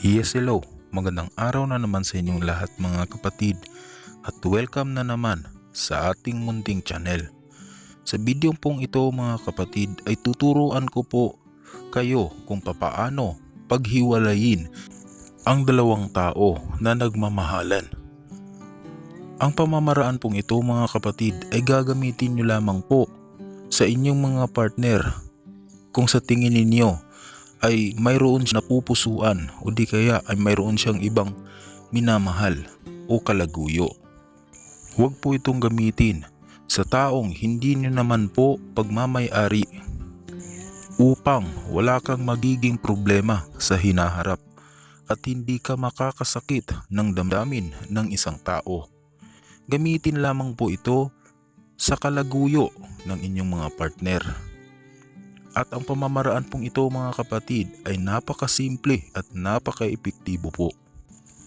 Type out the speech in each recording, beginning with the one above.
Yes, hello. Magandang araw na naman sa inyong lahat mga kapatid at welcome na naman sa ating munting channel. Sa video pong ito mga kapatid ay tuturuan ko po kayo kung papaano paghiwalayin ang dalawang tao na nagmamahalan. Ang pamamaraan pong ito mga kapatid ay gagamitin nyo lamang po sa inyong mga partner kung sa tingin ninyo ay mayroon siya napupusuan o di kaya ay mayroon siyang ibang minamahal o kalaguyo. Huwag po itong gamitin sa taong hindi nyo naman po pagmamayari upang wala kang magiging problema sa hinaharap at hindi ka makakasakit ng damdamin ng isang tao. Gamitin lamang po ito sa kalaguyo ng inyong mga partner. At ang pamamaraan pong ito mga kapatid ay napakasimple at napaka-epektibo po.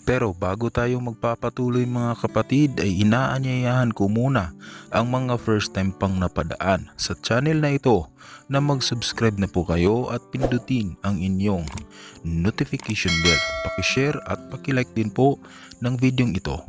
Pero bago tayo magpapatuloy mga kapatid ay inaanyayahan ko muna ang mga first time pang napadaan sa channel na ito na mag-subscribe na po kayo at pindutin ang inyong notification bell. Pakishare at pakilike din po ng videong ito.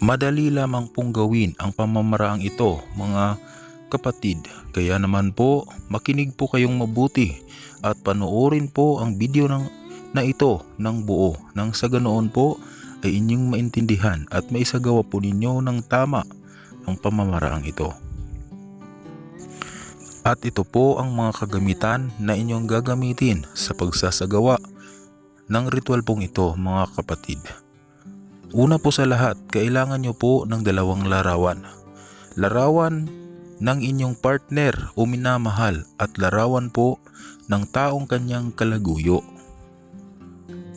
Madali lamang pong gawin ang pamamaraang ito mga kapatid. Kaya naman po makinig po kayong mabuti at panoorin po ang video ng, na ito ng buo nang sa ganoon po ay inyong maintindihan at maisagawa po ninyo ng tama ang pamamaraang ito. At ito po ang mga kagamitan na inyong gagamitin sa pagsasagawa ng ritual pong ito mga kapatid. Una po sa lahat, kailangan nyo po ng dalawang larawan. Larawan ng inyong partner o minamahal at larawan po ng taong kanyang kalaguyo.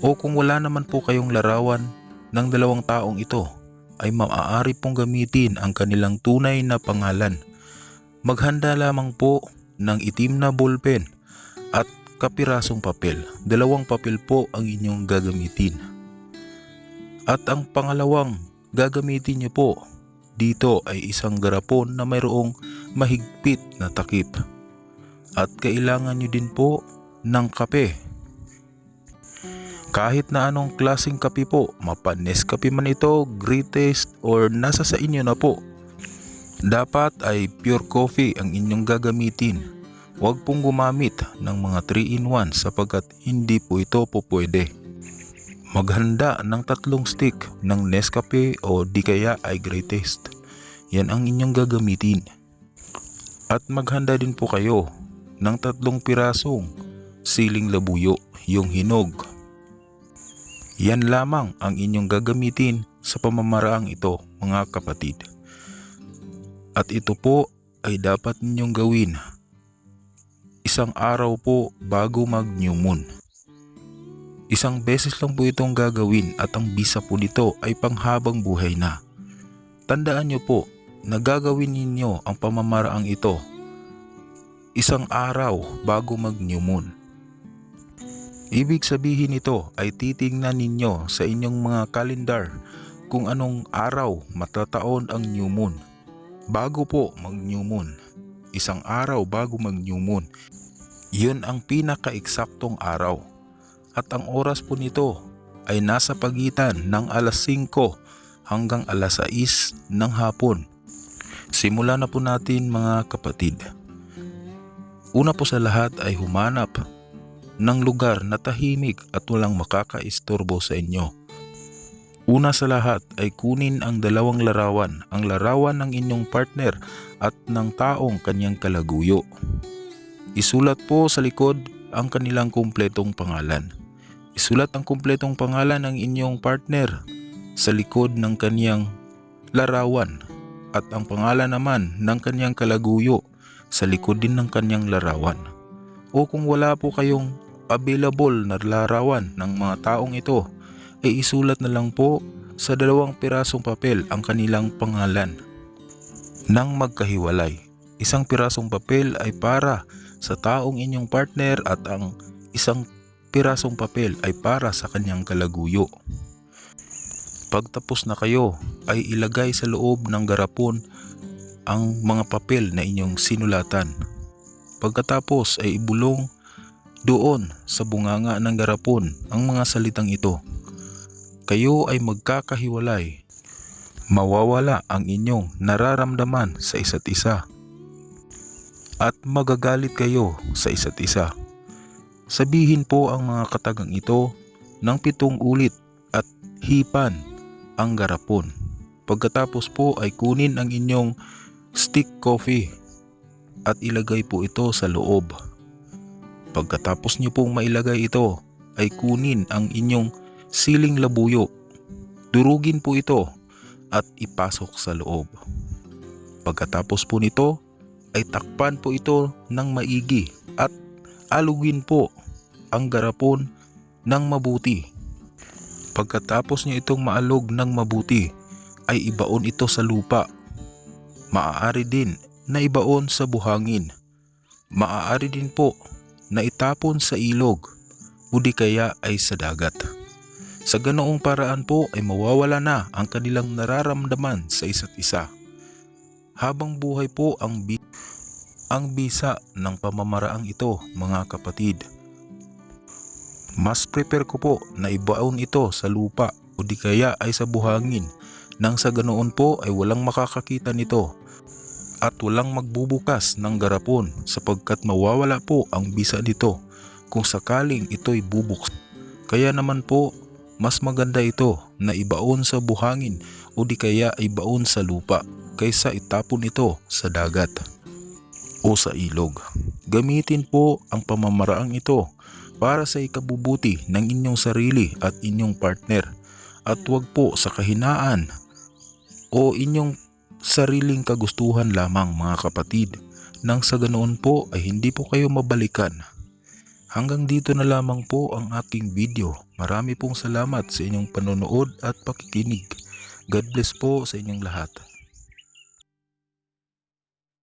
O kung wala naman po kayong larawan ng dalawang taong ito, ay maaari pong gamitin ang kanilang tunay na pangalan. Maghanda lamang po ng itim na ballpen at kapirasong papel. Dalawang papel po ang inyong gagamitin. At ang pangalawang gagamitin niyo po dito ay isang garapon na mayroong mahigpit na takip. At kailangan niyo din po ng kape. Kahit na anong klaseng kape po, mapanes kape man ito, greatest or nasa sa inyo na po. Dapat ay pure coffee ang inyong gagamitin. Huwag pong gumamit ng mga 3-in-1 sapagkat hindi po ito po pwede. Maghanda ng tatlong stick ng Nescafe o di kaya ay greatest. Yan ang inyong gagamitin. At maghanda din po kayo ng tatlong pirasong siling labuyo, yung hinog. Yan lamang ang inyong gagamitin sa pamamaraang ito mga kapatid. At ito po ay dapat ninyong gawin isang araw po bago mag new moon. Isang beses lang po itong gagawin at ang bisa po nito ay panghabang buhay na. Tandaan nyo po na gagawin ninyo ang pamamaraang ito isang araw bago mag new moon. Ibig sabihin nito ay titingnan ninyo sa inyong mga kalendar kung anong araw matataon ang new moon. Bago po mag new moon, isang araw bago mag new moon, yun ang pinaka-eksaktong araw at ang oras po nito ay nasa pagitan ng alas 5 hanggang alas 6 ng hapon. Simula na po natin mga kapatid. Una po sa lahat ay humanap ng lugar na tahimik at walang makakaistorbo sa inyo. Una sa lahat ay kunin ang dalawang larawan, ang larawan ng inyong partner at ng taong kanyang kalaguyo. Isulat po sa likod ang kanilang kumpletong pangalan. Isulat ang kumpletong pangalan ng inyong partner sa likod ng kaniyang larawan at ang pangalan naman ng kaniyang kalaguyo sa likod din ng kaniyang larawan. O kung wala po kayong available na larawan ng mga taong ito, ay isulat na lang po sa dalawang pirasong papel ang kanilang pangalan. Nang magkahiwalay, isang pirasong papel ay para sa taong inyong partner at ang isang pirasong papel ay para sa kanyang kalaguyo. Pagtapos na kayo ay ilagay sa loob ng garapon ang mga papel na inyong sinulatan. Pagkatapos ay ibulong doon sa bunganga ng garapon ang mga salitang ito. Kayo ay magkakahiwalay. Mawawala ang inyong nararamdaman sa isa't isa. At magagalit kayo sa isa't isa. Sabihin po ang mga katagang ito ng pitong ulit at hipan ang garapon. Pagkatapos po ay kunin ang inyong stick coffee at ilagay po ito sa loob. Pagkatapos niyo pong mailagay ito ay kunin ang inyong siling labuyo. Durugin po ito at ipasok sa loob. Pagkatapos po nito ay takpan po ito ng maigi alugin po ang garapon ng mabuti. Pagkatapos niyo itong maalog ng mabuti ay ibaon ito sa lupa. Maaari din na ibaon sa buhangin. Maaari din po na itapon sa ilog o di kaya ay sa dagat. Sa ganoong paraan po ay mawawala na ang kanilang nararamdaman sa isa't isa. Habang buhay po ang, ang bisa ng pamamaraang ito mga kapatid. Mas prepare ko po na ibaon ito sa lupa o di kaya ay sa buhangin nang sa ganoon po ay walang makakakita nito at walang magbubukas ng garapon sapagkat mawawala po ang bisa nito kung sakaling ito'y bubuks. Kaya naman po mas maganda ito na ibaon sa buhangin o di kaya ibaon sa lupa kaysa itapon ito sa dagat o sa ilog. Gamitin po ang pamamaraang ito para sa ikabubuti ng inyong sarili at inyong partner at huwag po sa kahinaan o inyong sariling kagustuhan lamang mga kapatid nang sa ganoon po ay hindi po kayo mabalikan. Hanggang dito na lamang po ang aking video. Marami pong salamat sa inyong panonood at pakikinig. God bless po sa inyong lahat.